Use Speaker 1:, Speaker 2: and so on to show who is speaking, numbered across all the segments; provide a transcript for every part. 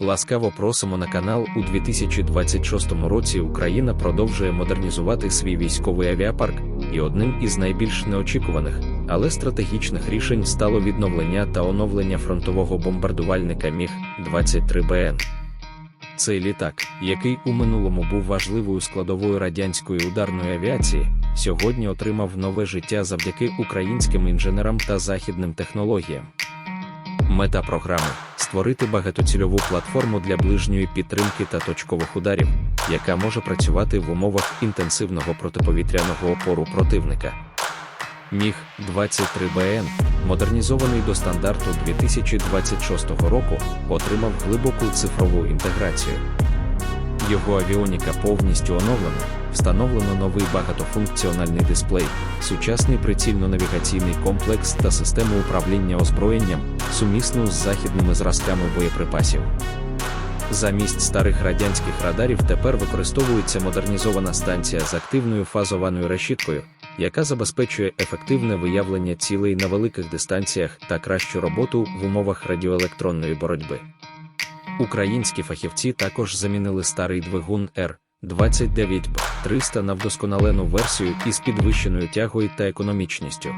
Speaker 1: Ласкаво просимо на канал у 2026 році Україна продовжує модернізувати свій військовий авіапарк, і одним із найбільш неочікуваних, але стратегічних рішень стало відновлення та оновлення фронтового бомбардувальника Міг-23БН. Цей літак, який у минулому був важливою складовою радянської ударної авіації, сьогодні отримав нове життя завдяки українським інженерам та західним технологіям. Мета програми створити багатоцільову платформу для ближньої підтримки та точкових ударів, яка може працювати в умовах інтенсивного протиповітряного опору противника. Міг 23 БН, модернізований до стандарту 2026 року, отримав глибоку цифрову інтеграцію. Його авіоніка повністю оновлена, встановлено новий багатофункціональний дисплей, сучасний прицільно-навігаційний комплекс та систему управління озброєнням, сумісну з західними зразками боєприпасів. Замість старих радянських радарів тепер використовується модернізована станція з активною фазованою решіткою, яка забезпечує ефективне виявлення цілей на великих дистанціях та кращу роботу в умовах радіоелектронної боротьби. Українські фахівці також замінили старий двигун Р-29Б-300 на вдосконалену версію із підвищеною тягою та економічністю.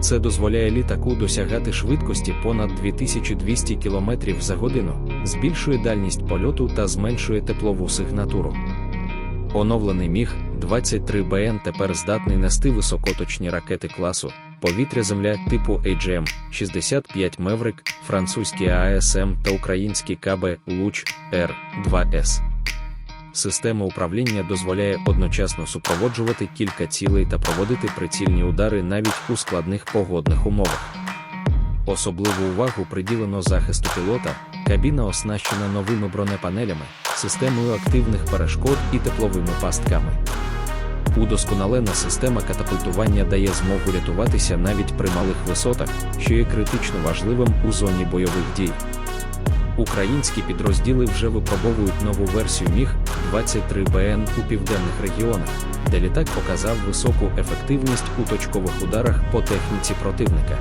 Speaker 1: Це дозволяє літаку досягати швидкості понад 2200 км за годину, збільшує дальність польоту та зменшує теплову сигнатуру. Оновлений міг 23 БН тепер здатний нести високоточні ракети класу повітря-земля типу AGM-65 Меврик, французький АСМ та український КБ Луч Р-2С. Система управління дозволяє одночасно супроводжувати кілька цілей та проводити прицільні удари навіть у складних погодних умовах. Особливу увагу приділено захисту пілота, кабіна оснащена новими бронепанелями, системою активних перешкод і тепловими пастками. Удосконалена система катапультування дає змогу рятуватися навіть при малих висотах, що є критично важливим у зоні бойових дій. Українські підрозділи вже випробовують нову версію Міг-23БН у південних регіонах, де літак показав високу ефективність у точкових ударах по техніці противника.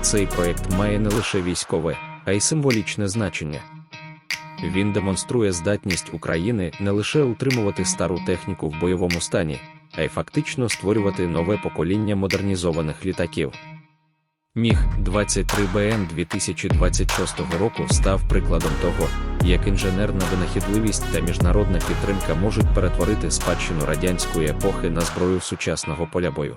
Speaker 1: Цей проєкт має не лише військове, а й символічне значення. Він демонструє здатність України не лише утримувати стару техніку в бойовому стані, а й фактично створювати нове покоління модернізованих літаків. Міг 23 БМ 2026 року став прикладом того, як інженерна винахідливість та міжнародна підтримка можуть перетворити спадщину радянської епохи на зброю сучасного поля бою.